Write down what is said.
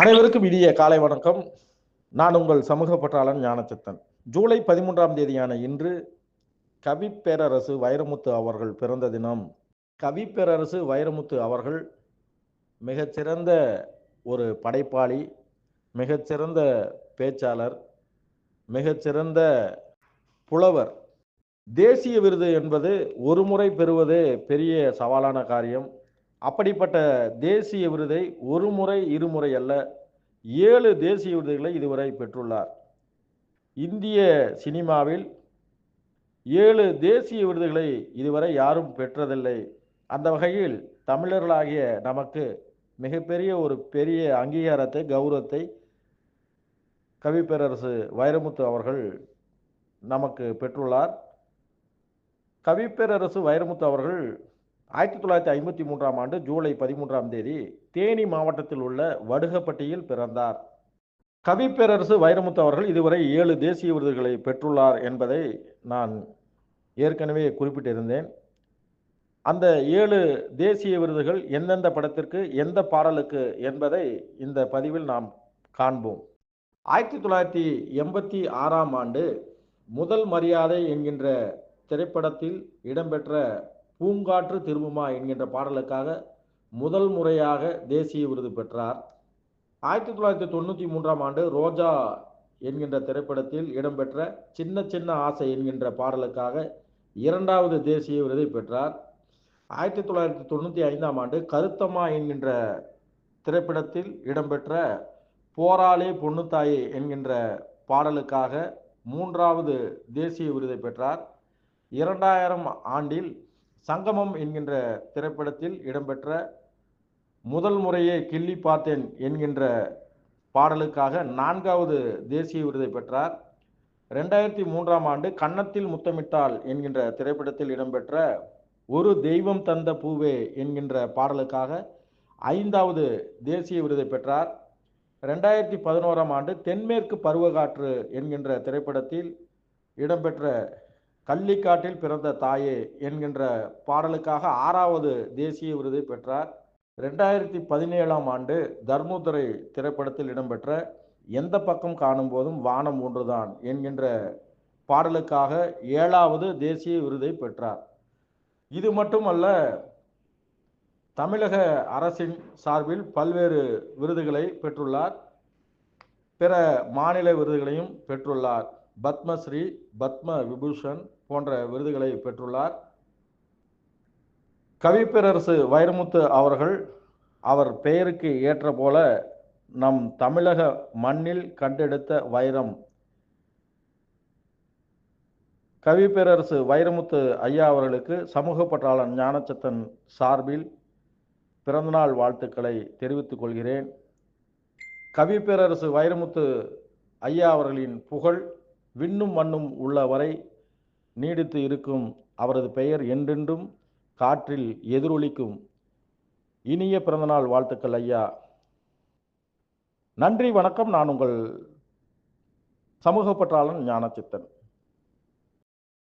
அனைவருக்கும் இனிய காலை வணக்கம். நான் உங்கள் சமூக பற்றாளன் ஞானச்சித்தன் ஜூலை பதிமூன்றாம் தேதியான இன்று கவி பேரரசு வைரமுத்து அவர்கள் பிறந்த தினம். கவி பேரரசு வைரமுத்து அவர்கள் மிகச்சிறந்த ஒரு படைப்பாளி மிகச்சிறந்த பேச்சாளர் மிகச்சிறந்த புலவர். தேசிய விருது என்பது ஒரு முறை பெறுவது பெரிய சவாலான காரியம். அப்படிப்பட்ட தேசிய விருதை ஒரு முறை இருமுறை அல்ல ஏழு தேசிய விருதுகளை இதுவரை பெற்றுள்ளார். இந்திய சினிமாவில் ஏழு தேசிய விருதுகளை இதுவரை யாரும் பெற்றதில்லை. அந்த வகையில் தமிழர்களாகிய நமக்கு மிகப்பெரிய ஒரு பெரிய அங்கீகாரத்தை கௌரவத்தை கவிப்பேரரசு வைரமுத்து அவர்கள் நமக்கு பெற்றுள்ளார். கவிப்பேரரசு வைரமுத்து அவர்கள் ஆயிரத்தி தொள்ளாயிரத்தி ஐம்பத்தி மூன்றாம் ஆண்டு ஜூலை பதிமூன்றாம் தேதி தேனி மாவட்டத்தில் உள்ள வடுகப்பட்டியில் பிறந்தார். கவிப்பேரரசு வைரமுத்து அவர்கள் இதுவரை ஏழு தேசிய விருதுகளை பெற்றுள்ளார் என்பதை நான் ஏற்கனவே குறிப்பிட்டிருந்தேன். அந்த ஏழு தேசிய விருதுகள் எந்தெந்த படத்திற்கு எந்த பாடலுக்கு என்பதை இந்த பதிவில் நாம் காண்போம். ஆயிரத்தி தொள்ளாயிரத்தி எண்பத்தி ஆறாம் ஆண்டு முதல் மரியாதை என்கின்ற திரைப்படத்தில் இடம்பெற்ற பூங்காற்று திரும்புமா என்கின்ற பாடலுக்காக முதல் முறையாக தேசிய விருது பெற்றார். ஆயிரத்தி தொள்ளாயிரத்தி தொண்ணூற்றி மூன்றாம் ஆண்டு ரோஜா என்கின்ற திரைப்படத்தில் இடம்பெற்ற சின்ன சின்ன ஆசை என்கின்ற பாடலுக்காக இரண்டாவது தேசிய விருதை பெற்றார். ஆயிரத்தி தொள்ளாயிரத்தி தொண்ணூற்றி ஐந்தாம் ஆண்டு கருத்தம்மா என்கின்ற திரைப்படத்தில் இடம்பெற்ற போராளே பொண்ணுத்தாயே என்கின்ற பாடலுக்காக மூன்றாவது தேசிய விருதை பெற்றார். இரண்டாயிரம் ஆண்டில் சங்கமம் என்கின்ற திரைப்படத்தில் இடம்பெற்ற முதல் முறையே கிள்ளி பார்த்தேன் என்கின்ற பாடலுக்காக நான்காவது தேசிய விருதை பெற்றார். ரெண்டாயிரத்தி மூன்றாம் ஆண்டு கன்னத்தில் முத்தமிட்டால் என்கின்ற திரைப்படத்தில் இடம்பெற்ற ஒரு தெய்வம் தந்த பூவே என்கின்ற பாடலுக்காக ஐந்தாவது தேசிய விருதை பெற்றார். ரெண்டாயிரத்தி பதினோராம் ஆண்டு தென்மேற்கு பருவகாற்று என்கின்ற திரைப்படத்தில் இடம்பெற்ற கள்ளிக்காட்டில் பிறந்த தாயே என்கின்ற பாடலுக்காக ஆறாவது தேசிய விருதை பெற்றார். ரெண்டாயிரத்தி பதினேழாம் ஆண்டு தர்மதுரை திரைப்படத்தில் இடம்பெற்ற எந்த பக்கம் காணும் போதும் வானம் ஒன்றுதான் என்கின்ற பாடலுக்காக ஏழாவது தேசிய விருதை பெற்றார். இது மட்டுமல்ல தமிழக அரசின் சார்பில் பல்வேறு விருதுகளை பெற்றுள்ளார். பிற மாநில விருதுகளையும் பெற்றுள்ளார். பத்மஸ்ரீ பத்ம விபூஷன் போன்ற விருதுகளை பெற்றுள்ளார். கவிப்பேரரசு வைரமுத்து அவர்கள் அவர் பெயருக்கு ஏற்ற போல நம் தமிழக மண்ணில் கண்டெடுத்த வைரம். கவிப்பேரரசு வைரமுத்து ஐயா அவர்களுக்கு சமூக பற்றாளன் ஞானச்சத்தன் சார்பில் பிறந்தநாள் வாழ்த்துக்களை தெரிவித்துக் கொள்கிறேன். கவிப்பேரரசு வைரமுத்து ஐயா அவர்களின் புகழ் விண்ணும் மண்ணும் உள்ள வரை நீடித்து இருக்கும் அவரது பெயர் என்றென்றும் காற்றில் எதிரொலிக்கும். இனிய பிறந்தநாள் வாழ்த்துக்கள் ஐயா. நன்றி வணக்கம். நான் உங்கள் சமூக பற்றாளன் ஞானச்சித்தன்